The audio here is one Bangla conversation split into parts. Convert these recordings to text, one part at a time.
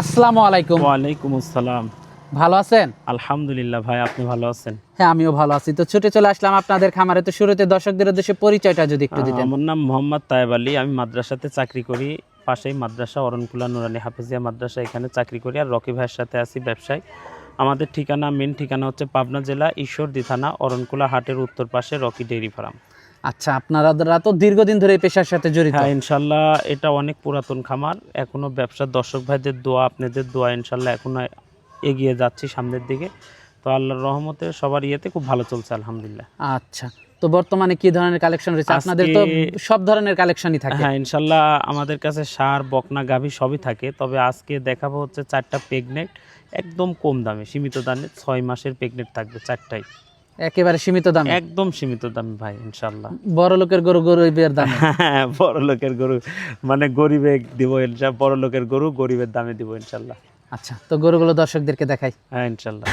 আসসালামু আলাইকুম। ওয়ালাইকুম আসসালাম। ভালো আছেন? আলহামদুলিল্লাহ ভাই আপনি ভালো আছেন? হ্যাঁ আমিও ভালো আছি। তো ছুটে চলে আসলাম আপনাদের খামারে। তো শুরুতে দর্শকদের উদ্দেশ্যে পরিচয়টা যদি একটু দিতেন। আমার নাম মোহাম্মদ তায়েব আলী। আমি মাদ্রাসাতে চাকরি করি। পাশেই মাদ্রাসা অরণকুলা নুরানি হাফিজিয়া মাদ্রাসা। এখানে চাকরি করি। আর রকি ভাইয়ের সাথে আছি ব্যবসায়। আমাদের ঠিকানা মেন ঠিকানা হচ্ছে পাবনা জেলা ঈশ্বরদী থানা অরণকুলা হাটের উত্তর পাশে রকি ডেইরি ফার্ম। আচ্ছা আপনারা তো দীর্ঘদিন ধরে এই পেশার সাথে জড়িত। হ্যাঁ ইনশাল্লাহ এটা অনেক পুরাতন খামার। এখনও ব্যবসার দর্শক ভাইদের দোয়া আপনাদের দোয়া ইনশাল্লাহ এখনও এগিয়ে যাচ্ছি সামনের দিকে। তো আল্লাহর রহমতে সবার ইয়েতে খুব ভালো চলছে আলহামদুলিল্লাহ। আচ্ছা তো বর্তমানে কি ধরনের কালেকশন রয়েছে? আপনাদের তো সব ধরনের কালেকশনই থাকে। হ্যাঁ ইনশাল্লাহ আমাদের কাছে সার বকনা গাভী সবই থাকে। তবে আজকে দেখাবো হচ্ছে চারটা প্রেগনেট একদম কম দামে সীমিত দামে ছয় মাসের প্রেগনেট থাকবে চারটাই। একেবারে সীমিত দাম? একদম সীমিত দাম ভাই ইনশাল্লাহ বড় লোকের গরু গরিবের দামে? হ্যাঁ বড় লোকের গরু মানে গরিবে দিব ইনশাল্লাহ বড় লোকের গরু গরিবের দামে দিব ইনশাল্লাহ আচ্ছা তো গরুগুলো দর্শকদেরকে দেখাই। হ্যাঁ ইনশাল্লাহ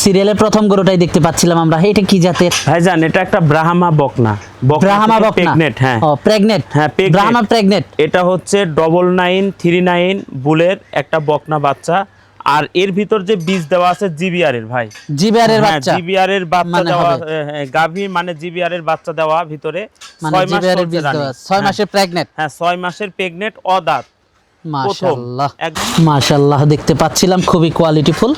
সিরিয়ালের প্রথম গরুটাই দেখতে পাচ্ছিলাম আমরা এটা কি জাতের? ভাইজান এটা একটা ব্রাহ্মা বকনা। ব্রাহ্মা বকনা? প্রেগনেট হ্যাঁ। ও প্রেগনেন্ট হ্যাঁ, ব্রাহ্মা প্রেগনেন্ট এটা হচ্ছে ডবল নাইন থ্রি নাইন বুলের একটা বকনা বাচ্চা। আর এর ভিতর যে বীজ দেওয়া আছে জিবিআর এর ভাই। জিবিআরের বাচ্চা। জিবিআর এর বাচ্চা মানে দেওয়া হ্যাঁ, গাভী মানে জিবিআর এর বাচ্চা দেওয়া ভিতরে মানে ছয় মাস জিবিআরের চলছে বীজ দেওয়া। ছয় হ্যাঁ, মাসের প্রেগনেন্ট হ্যাঁ ছয় মাসের প্রেগনেট অদাঁত। মাশাআল্লাহ। মাশাআল্লাহ দেখতে পাচ্ছিলাম খুবই কোয়ালিটিফুল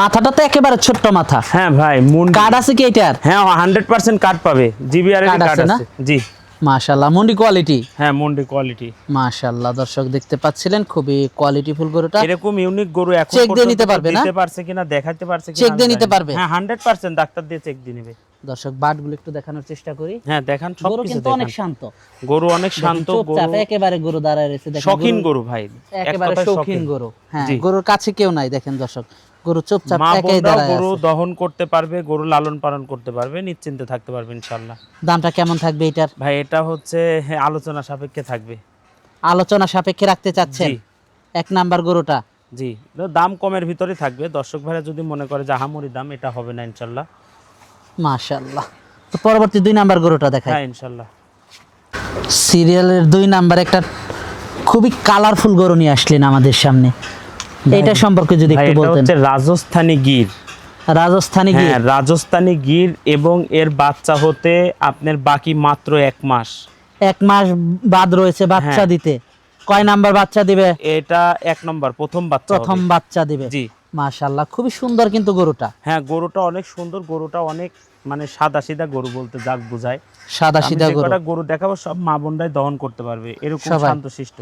মাথাটা তো একেবারে ছোট্ট মাথা। হ্যাঁ ভাই মুন্ডি। কার্ড আছে কি এটার? হ্যাঁ হান্ড্রেড পার্সেন্ট কার্ড পাবে। জিবিআর এর কার্ড না? আছে। জি। মাশাআল্লাহ। মুন্ডি কোয়ালিটি হ্যাঁ মুন্ডি কোয়ালিটি মাশাআল্লাহ দর্শক দেখতে পাচ্ছিলেন খুবই কোয়ালিটিফুল গরুটা। এরকম ইউনিক গরু এখন Check দিয়ে নিতে পারবে না? দিতে পারছে কিনা দেখাতে পারছে কিনা আমি দিয়ে নিতে পারবে? হ্যাঁ হান্ড্রেড পার্সেন্ট ডাক্তার দিয়ে চেক দিয়ে নেবে। দর্শক বাটগুলো একটু দেখানোর চেষ্টা করি। হ্যাঁ দেখান সব গরু কিন্তু অনেক শান্ত। গরু অনেক শান্ত গরু একেবারে গরু দাঁড়ায় রয়েছে দেখেন শখিন গরু- ভাই। একেবারে শৌখিন গরু। হ্যাঁ গরুর কাছে কেউ নাই দেখেন দর্শক। গরু চুপচাপ একাই দাঁড়ায় গরু দহন করতে পারবে গরু লালন পালন করতে পারবে নিশ্চিন্তে থাকতে পারবে ইনশাল্লাহ দামটা কেমন থাকবে এটার? ভাই এটা হচ্ছে আলোচনা সাপেক্ষে থাকবে। আলোচনা সাপেক্ষে রাখতে চাচ্ছেন? এক নাম্বার গরুটা? জি। দাম কমের ভিতরে থাকবে। দর্শক ভাইরা যদি মনে করে যে আহামরি দাম এটা হবে না ইনশাল্লাহ মাশাআল্লাহ। তো পরবর্তী দুই নাম্বার গরুটা দেখাই। হ্যাঁ ইনশাল্লাহ সিরিয়ালের দুই নাম্বার একটা খুবই কালারফুল গরু নিয়ে আসলেন আমাদের সামনে। এটা সম্পর্কে যদি একটু বলতেন। হচ্ছে রাজস্থানী গির। রাজস্থানি কি হ্যাঁ রাজস্থানী গির এবং এর বাচ্চা হতে আপনার বাকি মাত্র এক মাস। এক মাস বাদ রয়েছে বাচ্চা হ্যাঁ। দিতে। কয় নাম্বার বাচ্চা দিবে? এটা এক নম্বর প্রথম বাচ্চা প্রথম বাচ্চা দিবে। জি। মাশাআল্লাহ খুবই সুন্দর কিন্তু গরুটা। হ্যাঁ গরুটা অনেক সুন্দর গরুটা অনেক মানে সাদা সিধা গরু বলতে যাক বোঝায়। সাদা সিধা গরু। গরু দেখাবো সব মা বোনরাই দহন করতে পারবে। এরকম। শান্তশিষ্ট।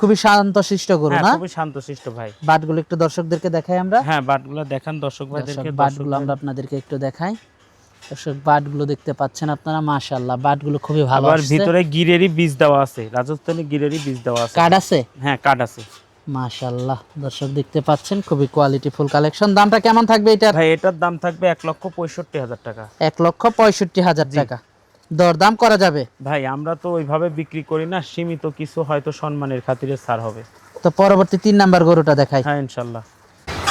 খুবই শান্তশিষ্ট গরু হ্যাঁ না? খুবই শান্তশিষ্ট ভাই। বাটগুলো একটু দর্শকদেরকে দেখাই আমরা। হ্যাঁ বাটগুলো দেখান দর্শক ভাইদেরকে বাটগুলো আমরা আপনাদেরকে একটু দেখাই। দর্শক বাটগুলো দেখতে পাচ্ছেন আপনারা মাশাআল্লাহ বাটগুলো খুবই ভালো আবার ভিতরে গিরেরই বীজ দেওয়া আছে রাজস্থানী গিরেরই বীজ দেওয়া আছে। কার্ড আছে? হ্যাঁ কার্ড আছে। মাশাআল্লাহ দর্শক দেখতে পাচ্ছেন খুবই কোয়ালিটি ফুল কালেকশন দামটা কেমন থাকবে এটার? ভাই এটার দাম থাকবে এক লক্ষ পঁয়ষট্টি হাজার টাকা। এক লক্ষ পঁয়ষট্টি হাজার টাকা। দরদাম করা যাবে? ভাই আমরা তো ওইভাবে বিক্রি করি না সীমিত কিছু হয়তো সম্মানের খাতিরে ছাড় হবে। তো পরবর্তী তিন নাম্বার গরুটা দেখাই। হ্যাঁ ইনশাল্লাহ।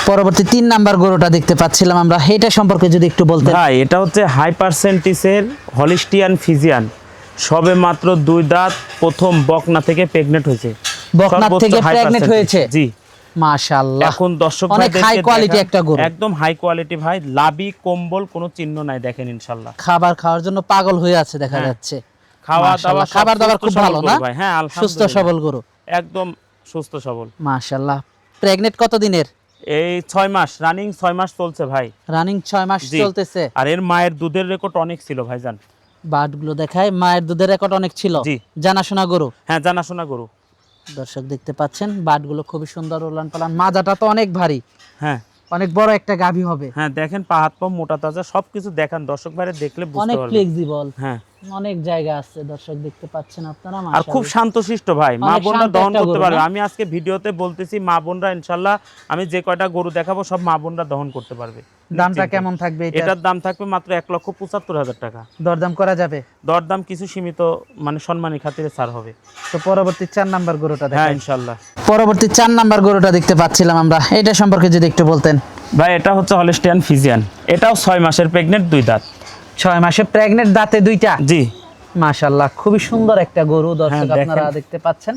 পরবর্তী তিন নাম্বার গরুটা দেখতে পাচ্ছিলাম আমরা। এটা সম্পর্কে যদি একটু বলতেন। ভাই এটা হচ্ছে হাই পার্সেন্টিসের হলিস্টিয়ান ফিজিয়ান। সবে মাত্র দুই দাঁত প্রথম বকনা থেকে প্রেগনেন্ট হয়েছে। বকনা থেকে percentage। হয়েছে? জি। মাশাআল্লাহ। এখন দর্শক অনেক quality দেখান- একটা গরু। একদম হাই কোয়ালিটি ভাই লাবি কম্বল কোনো চিহ্ন নাই দেখেন ইনশাল্লাহ খাবার খাওয়ার জন্য পাগল হয়ে আছে দেখা হ্যাঁ। যাচ্ছে। খাওয়া দাওয়া খাবার দাবার খুব ভালো না? হ্যাঁ সুস্থ সবল গরু। একদম সুস্থ সবল মাশাআল্লাহ। প্রেগনেন্ট কত দিনের এই ছয় মাস রানিং ছয় মাস চলছে ভাই। রানিং ছয় মাস চলতেছে। আর এর মায়ের দুধের রেকর্ড অনেক ছিল ভাইজান। বাটগুলো দেখায় মায়ের দুধের রেকর্ড অনেক ছিল। জানাশোনা গরু। হ্যাঁ জানাশোনা গরু। দর্শক দেখতে পাচ্ছেন বাটগুলো খুবই সুন্দর ওলান পালান মাজাটা তো অনেক ভারী। হ্যাঁ। অনেক বড় একটা গাভী হবে। হ্যাঁ দেখেন পাহাড় পাম মোটা তাজা সবকিছু দেখান। দর্শক বাইরে দেখলে অনেক ফ্লেক্সিবল হ্যাঁ। অনেক জায়গা আছে দর্শক দেখতে পাচ্ছেন আপনারা আর। খুব শান্তশিষ্ট ভাই মা বোনরা দহন করতে পারবে। আমি আজকে ভিডিওতে বলতেছি মা বোনরা ইনশাল্লাহ আমি যে কয়টা গরু দেখাবো সব মা বোনরা দহন করতে পারবে। দামটা কেমন থাকবে এটার? দাম থাকবে মাত্র এক লক্ষ পঁচাত্তর হাজার টাকা। দরদাম করা যাবে? দরদাম কিছু সীমিত মানে সম্মানী খাতিরে ছাড় হবে। তো পরবর্তী চার নাম্বার গরুটা হ্যাঁ ইনশাল্লাহ পরবর্তী চার নাম্বার গরুটা দেখতে পাচ্ছিলাম আমরা। এটা সম্পর্কে যদি একটু বলতেন। ভাই এটা হচ্ছে হলিস্টিয়ান ফিজিয়ান এটাও ছয় মাসের প্রেগনেন্ট দুই দাঁত। ছয় মাসে প্রেগনেন্ট দাঁতে দুইটা? জি। মাশাআল্লাহ খুবই সুন্দর একটা গরু দর্শক হ্যাঁ, আপনারা দেখতে পাচ্ছেন।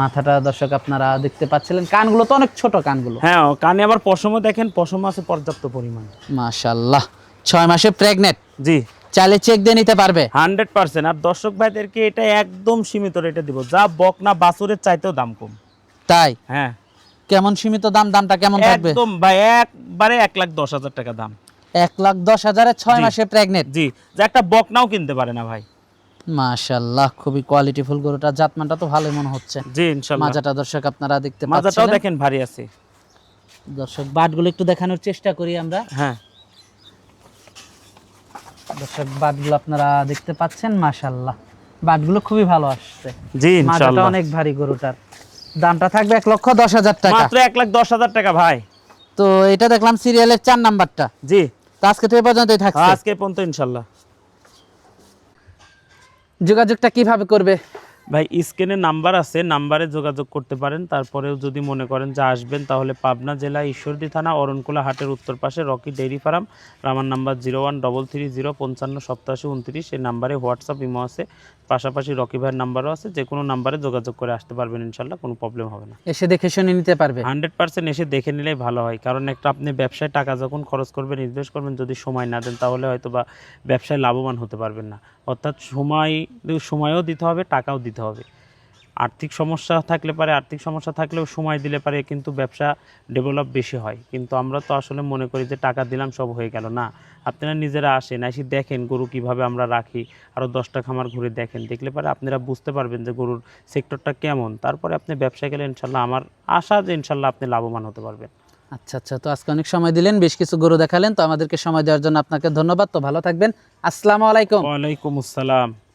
মাথাটা দর্শক আপনারা দেখতে পাচ্ছিলেন। কানগুলো তো অনেক ছোট কানগুলো। হ্যাঁ কানে আবার পশমও দেখেন পশম আছে পর্যাপ্ত পরিমাণ। মাশাল্লাহ ছয় মাসে প্রেগনেন্ট জি। চাইলে চেক দিয়ে নিতে পারবে। Hundred percent. আর দর্শক ভাইদেরকে এটা একদম সীমিত রেটে দিব। যা বক না বাছুরের চাইতেও দাম কম। তাই? হ্যাঁ। কেমন সীমিত দাম? দামটা কেমন থাকবে? একদম ভাই একবারে এক লাখ দশ হাজার টাকা দাম। এক লাখ দশ হাজারে ছয় মাসে প্রেগনেন্ট জি। যে একটা বকনাও কিনতে পারে না ভাই। মাশাল্লাহ খুবই কোয়ালিটিফুল গরুটা। জাতমানটা তো ভালোই মনে হচ্ছে। জি মাজাটা দর্শক আপনারা দেখতে মাজাটাও পাচ্ছেন দেখেন ভারী আছে। দর্শক বাটগুলো একটু দেখানোর চেষ্টা করি আমরা। হ্যাঁ। দর্শক বাটগুলো আপনারা দেখতে পাচ্ছেন বাটগুলো খুবই ভালো আসছে। জি মাজাটা অনেক ভারী গরুটার। দামটা থাকবে এক লক্ষ দশ হাজার টাকা। মাত্র এক লাখ দশ হাজার টাকা ভাই। তো এটা দেখলাম সিরিয়ালের চার নাম্বারটা। জি। আজকে তো এই পর্যন্তই থাকছে। আজকে পর্যন্ত ইনশাল্লাহ। যোগাযোগটা কীভাবে করবে? ভাই স্ক্রিনে নাম্বার আছে নাম্বারে যোগাযোগ করতে পারেন। তারপরেও যদি মনে করেন যে আসবেন তাহলে পাবনা জেলা ঈশ্বরদী থানা অরণকুলা হাটের উত্তর পাশে রকি ডেইরি ফার্ম। আমার number zero one double three zero পঞ্চান্ন সপ্তাশি উনত্রিশ। এই নাম্বারে হোয়াটসঅ্যাপ ইমো আছে। পাশাপাশি রকি ভাইয়ের নাম্বারও আছে। যে কোনো নাম্বারে যোগাযোগ করে আসতে পারবেন ইনশাল্লাহ কোনো প্রবলেম হবে না। এসে দেখে শুনে নিতে পারবে। হান্ড্রেড পার্সেন্ট এসে দেখে নিলেই ভালো হয়। কারণ একটা আপনি ব্যবসায় টাকা যখন খরচ করবেন ইনভেস্ট করবেন যদি সময় না দেন তাহলে হয়তো বা ব্যবসায় লাভবান হতে পারবেন না। অর্থাৎ সময় সময়ও দিতে হবে টাকাও দিতে হবে। আর্থিক সমস্যা থাকলে পারে আর্থিক সমস্যা থাকলেও সময় দিলে পারে কিন্তু ব্যবসা ডেভেলপ বেশি হয়। কিন্তু আমরা তো আসলে মনে করি যে টাকা দিলাম সব হয়ে গেল। না আপনারা নিজেরা আসেন এসে দেখেন গরু কীভাবে আমরা রাখি আরও দশটা খামার ঘুরে দেখেন। দেখলে পারে আপনারা বুঝতে পারবেন যে গরুর সেক্টরটা কেমন। তারপরে আপনি ব্যবসায় গেলে ইনশাল্লাহ আমার আশা যে ইনশাল্লাহ আপনি লাভবান হতে পারবেন। আচ্ছা আচ্ছা তো আজকে অনেক সময় দিলেন বেশ কিছু গরু দেখালেন তো আমাদেরকে সময় দেওয়ার জন্য আপনাকে ধন্যবাদ। তো ভালো থাকবেন। আসসালামু আলাইকুম। ওয়ালাইকুম আসসালাম।